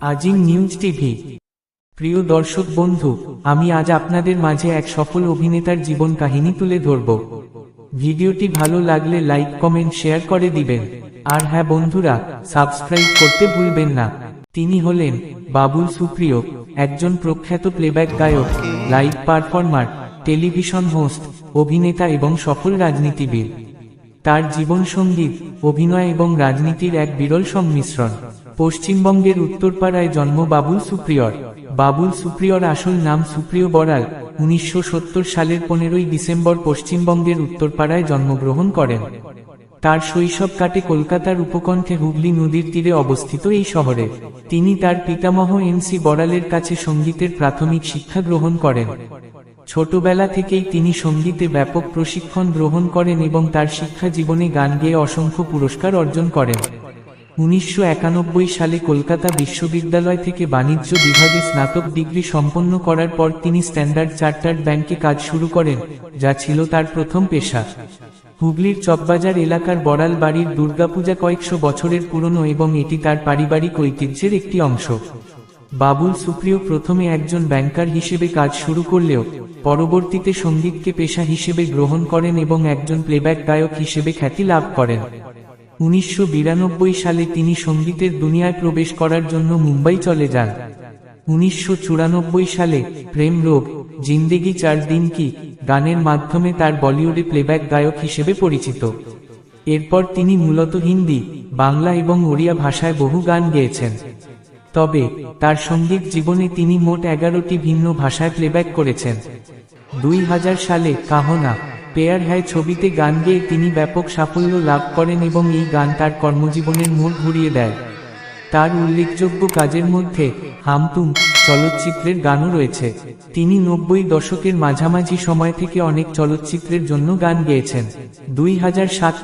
আজিং news TV. প্রিয় দর্শক বন্ধু, আমি আজ আপনাদের মাঝে এক সফল অভিনেতার জীবন কাহিনী তুলে ধরব। ভিডিওটি ভালো লাগলে লাইক, কমেন্ট, শেয়ার করে দিবেন। আর হ্যাঁ বন্ধুরা, সাবস্ক্রাইব করতে ভুলবেন না। তিনি হলেন বাবুল সুপ্রিয়, একজন প্রখ্যাত প্লেব্যাক গায়ক, লাইভ পারফর্মার, টেলিভিশন হোস্ট, অভিনেতা এবং সফল রাজনীতিবিদ। তার জীবন সংগীত, অভিনয় এবং রাজনীতির এক বিরল সংমিশ্রণ। পশ্চিমবঙ্গের উত্তরপাড়ায় জন্ম বাবুল সুপ্রিয়র। বাবুল সুপ্রিয়র আসল নাম সুপ্রিয় বড়াল উনিশশো সত্তর সালের পনেরোই ডিসেম্বর পশ্চিমবঙ্গের উত্তরপাড়ায় জন্মগ্রহণ করেন। তার শৈশব কাটে কলকাতার উপকণ্ঠে হুগলি নদীর তীরে অবস্থিত এই শহরে। তিনি তার পিতামহ এন সি বড়ালের কাছে সঙ্গীতের প্রাথমিক শিক্ষা গ্রহণ করেন। ছোটবেলা থেকেই তিনি সঙ্গীতে ব্যাপক প্রশিক্ষণ গ্রহণ করেন এবং তার শিক্ষা জীবনে গান গেয়ে অসংখ্য পুরস্কার অর্জন করেন। উনিশশো একানব্বই সালে কলকাতা বিশ্ববিদ্যালয় থেকে বাণিজ্য বিভাগে স্নাতক ডিগ্রি সম্পন্ন করার পর তিনি স্ট্যান্ডার্ড চার্টার্ড ব্যাংকে কাজ শুরু করেন, যা ছিল তার প্রথম পেশা। হুগলির চকবাজার এলাকার বড়াল বাড়ির দুর্গাপূজা কয়েকশো বছরের পুরনো এবং এটি তার পারিবারিক ঐতিহ্যের একটি অংশ। বাবুল সুপ্রিয় প্রথমে একজন ব্যাংকার হিসেবে কাজ শুরু করলেও পরবর্তীতে সঙ্গীতকে পেশা হিসেবে গ্রহণ করেন এবং একজন প্লেব্যাক গায়ক হিসেবে খ্যাতি লাভ করেন। উনিশশো বিরানব্বই সালে তিনি সঙ্গীতের দুনিয়ায় প্রবেশ করার জন্য মুম্বাই চলে যান। উনিশশো চুরানব্বই সালে প্রেম রোগ, জিন্দেগি চার দিন কি গানের মাধ্যমে তার বলিউডে প্লেব্যাক গায়ক হিসেবে পরিচিত। এরপর তিনি মূলত হিন্দি, বাংলা এবং ওড়িয়া ভাষায় বহু গান গেয়েছেন। তবে, তার সংগীত জীবনে তিনি মোট এগারোটি ভিন্ন ভাষায় প্লেব্যাক করেছেন। দুই হাজার সালে, কাহনা, পেয়ার হ্যায় ছবিতে গান গেয়ে তিনি ব্যাপক সাফল্য লাভ করেন এবং এই গান তার কর্মজীবনের মোড় ঘুরিয়ে দেয়। তার উল্লেখযোগ্য কাজের মধ্যে হামতুম চলচ্চিত্রের গানও রয়েছে। তিনি নব্বই দশকের মাঝামাঝি সময় থেকে অনেক চলচ্চিত্রের জন্য গান গেয়েছেন। দুই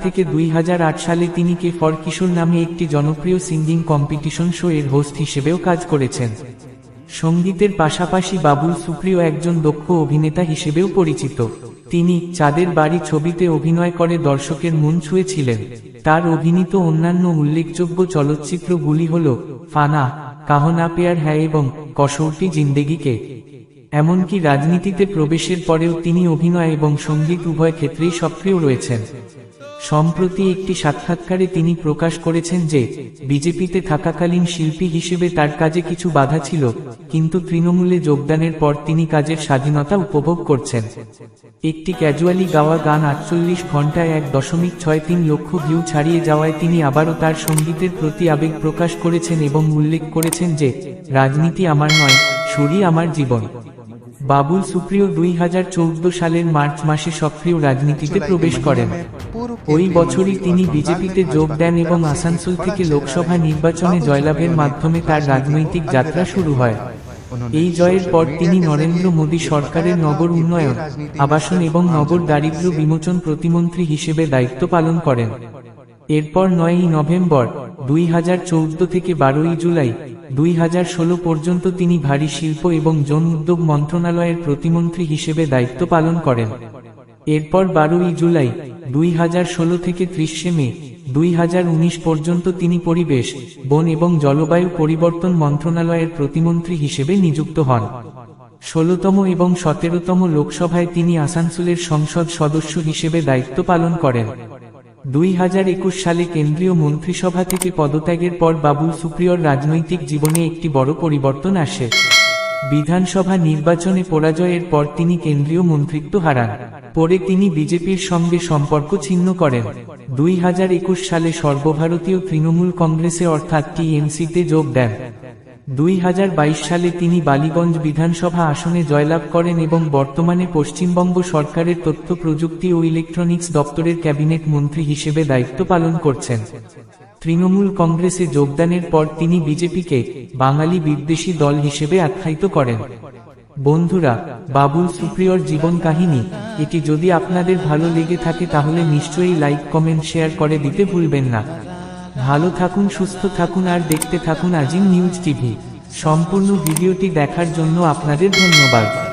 থেকে দুই হাজার আট সালে তিনি কে ফর কিশোর নামে একটি জনপ্রিয় সিঙ্গিং কম্পিটিশন শো এর হোস্ট হিসেবেও কাজ করেছেন। সঙ্গীতের পাশাপাশি বাবুল সুপ্রিয় একজন দক্ষ অভিনেতা হিসেবেও পরিচিত। তিনি চাঁদের বাড়ি ছবিতে অভিনয় করে দর্শকের মন ছুঁয়েছিলেন। তার অভিনীত অন্যান্য উল্লেখযোগ্য চলচ্চিত্রগুলি হল ফানা, কাহনা পেয়ার হ্যায় এবং কসৌটি জিন্দেগিকে। এমনকি রাজনীতিতে প্রবেশের পরেও তিনি অভিনয় এবং সংগীত উভয় ক্ষেত্রেই সক্রিয় রয়েছেন। সম্প্রতি একটি সাক্ষাৎকারে তিনি প্রকাশ করেছেন যে, বিজেপিতে থাকাকালীন শিল্পী হিসেবে তার কাজে কিছু বাধা ছিল, কিন্তু তৃণমূলে যোগদানের পর তিনি কাজের স্বাধীনতা উপভোগ করছেন। একটি ক্যাজুয়ালি গাওয়া গান আটচল্লিশ ঘন্টায় এক দশমিক ছয় তিন লক্ষ ভিউ ছাড়িয়ে যাওয়ায় তিনি আবারও তার সঙ্গীতের প্রতি আবেগ প্রকাশ করেছেন এবং উল্লেখ করেছেন যে, রাজনীতি আমার নয়, সুরই আমার জীবন। বাবুল সুপ্রিয় দুই হাজার চৌদ্দ সালের মার্চ মাসে সক্রিয় রাজনীতিতে প্রবেশ করেন। ওই বছরই তিনি বিজেপিতে যোগ দেন এবং আসানসোল থেকে লোকসভা নির্বাচনে জয়লাভের মাধ্যমে তার রাজনৈতিক যাত্রা শুরু হয়। এই জয়ের পর তিনি নরেন্দ্র মোদী সরকারের নগর উন্নয়ন আবাসন এবং নগর দারিদ্র্য বিমোচন প্রতিমন্ত্রী হিসেবে দায়িত্ব পালন করেন। এরপর নয়ই নভেম্বর দুই হাজার চৌদ্দ থেকে বারোই জুলাই দুই হাজার ষোলো পর্যন্ত তিনি ভারী শিল্প এবং জন উদ্যোগ মন্ত্রণালয়ের প্রতিমন্ত্রী হিসেবে দায়িত্ব পালন করেন। এরপর বারোই জুলাই, দুই হাজার ষোলো থেকে ত্রিশে মে, দুই হাজার উনিশ পর্যন্ত তিনি পরিবেশ, বন এবং জলবায়ু পরিবর্তন মন্ত্রণালয়ের প্রতিমন্ত্রী হিসেবে নিযুক্ত হন। ষোলতম এবং সতেরোতম লোকসভায় তিনি আসানসোলের সংসদ সদস্য হিসেবে দায়িত্ব পালন করেন। দুই হাজার একুশ সালে কেন্দ্রীয় মন্ত্রিসভা থেকে পদত্যাগের পর বাবুল সুপ্রিয়র রাজনৈতিক জীবনে একটি বড় পরিবর্তন আসে। বিধানসভা নির্বাচনে পরাজয়ের পর তিনি কেন্দ্রীয় মন্ত্রিত্ব হারান। পরে তিনি বিজেপির সঙ্গে সম্পর্ক ছিন্ন করেন। দুই হাজার একুশ সালে সর্বভারতীয় তৃণমূল কংগ্রেসে অর্থাৎ টিএমসিতে যোগ দেন। দুই হাজার বাইশ সালে তিনি বালিগঞ্জ বিধানসভা আসনে জয়লাভ করেন এবং বর্তমানে পশ্চিমবঙ্গ সরকারের তথ্য প্রযুক্তি ও ইলেকট্রনিক্স দপ্তরের ক্যাবিনেট মন্ত্রী হিসেবে দায়িত্ব পালন করছেন। তৃণমূল কংগ্রেসে যোগদানের পর তিনি বিজেপিকে বাঙালি বিদ্বেষী দল হিসেবে আখ্যায়িত করেন। বন্ধুরা, বাবুল সুপ্রিয়র জীবন কাহিনী, এটি যদি আপনাদের ভালো লেগে থাকে তাহলে নিশ্চয়ই লাইক, কমেন্ট, শেয়ার করে দিতে ভুলবেন না। ভালো থাকুন, সুস্থ থাকুন আর দেখতে থাকুন আজিম নিউজ টিভি। সম্পূর্ণ ভিডিওটি দেখার জন্য আপনাদের ধন্যবাদ।